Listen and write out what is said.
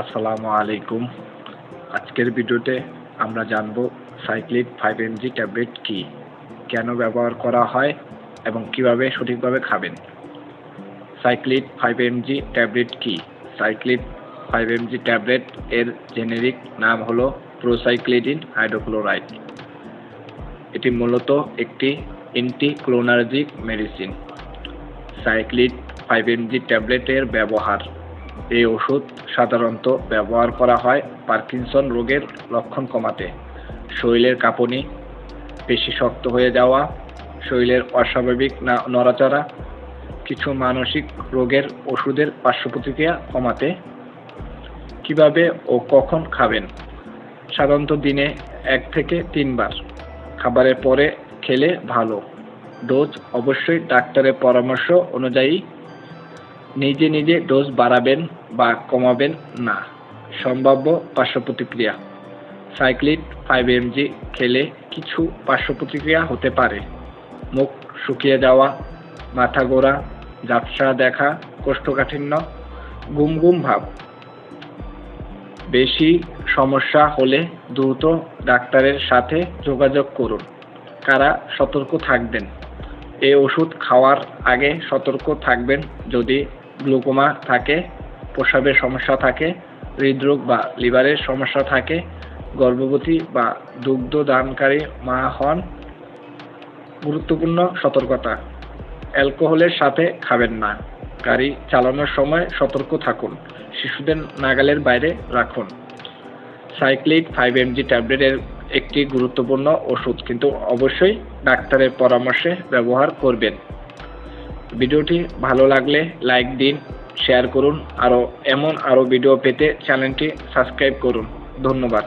আসসালামু আলাইকুম। আজকের ভিডিওতে আমরা জানব সাইক্লিক ফাইভ এমজি ট্যাবলেট কী, কেন ব্যবহার করা হয় এবং কীভাবে সঠিকভাবে খাবেন? সাইক্লিক ফাইভ এমজি ট্যাবলেট কী? সাইক্লিক ফাইভ এমজি ট্যাবলেট এর জেনেরিক নাম হলো প্রোসাইক্লিডিন হাইড্রোক্লোরাইড। এটি মূলত একটি anticholinergic medicine cyclic five MG ট্যাবলেটের ব্যবহার এই ওষুধ সাধারণত ব্যবহার করা হয় পার্কিনসন রোগের লক্ষণ কমাতে। শরীরের কাঁপুনি, পেশি শক্ত হয়ে যাওয়া, শরীরের অস্বাভাবিক নড়াচড়া, কিছু মানসিক রোগের ওষুধের পার্শ্ব প্রতিক্রিয়া কমাতে। কীভাবে ও কখন খাবেন? সাধারণত দিনে এক থেকে তিনবার। খাবারের পরে খেলে ভালো। ডোজ অবশ্যই ডাক্তারের পরামর্শ অনুযায়ী নিজে নিজে ডোজ বাড়াবেন বা কমাবেন না। সম্ভাব্য পার্শ্ব প্রতিক্রিয়া সাইক্লিড ফাইভ এমজি খেলে কিছু পার্শ্ব প্রতিক্রিয়া হতে পারে। মুখ শুকিয়ে যাওয়া, মাথা গোড়া ঝাপসা দেখা, কোষ্ঠকাঠিন্য, গুম গুম ভাব। বেশি সমস্যা হলে দ্রুত ডাক্তারের সাথে যোগাযোগ করুন। কারা সতর্ক থাকবেন? এই ওষুধ খাওয়ার আগে সতর্ক থাকবেন যদি গ্লুকোমা থাকে, প্রস্রাবের সমস্যা থাকে, হৃদরোগ বা লিভারের সমস্যা থাকে, গর্ভবতী বা দুগ্ধদানকারী মা হন, গুরুত্বপূর্ণ সতর্কতা। অ্যালকোহলের সাথে খাবেন না। গাড়ি চালানোর সময় সতর্ক থাকুন। শিশুদের নাগালের বাইরে রাখুন। সাইক্লিড ফাইভ এমজি ট্যাবলেটের একটি গুরুত্বপূর্ণ ওষুধ, কিন্তু অবশ্যই ডাক্তারের পরামর্শে ব্যবহার করবেন। ভিডিওটি ভালো লাগলে লাইক দিন, শেয়ার করুন, আরও এমন আরও ভিডিও পেতে চ্যানেলটি সাবস্ক্রাইব করুন। ধন্যবাদ।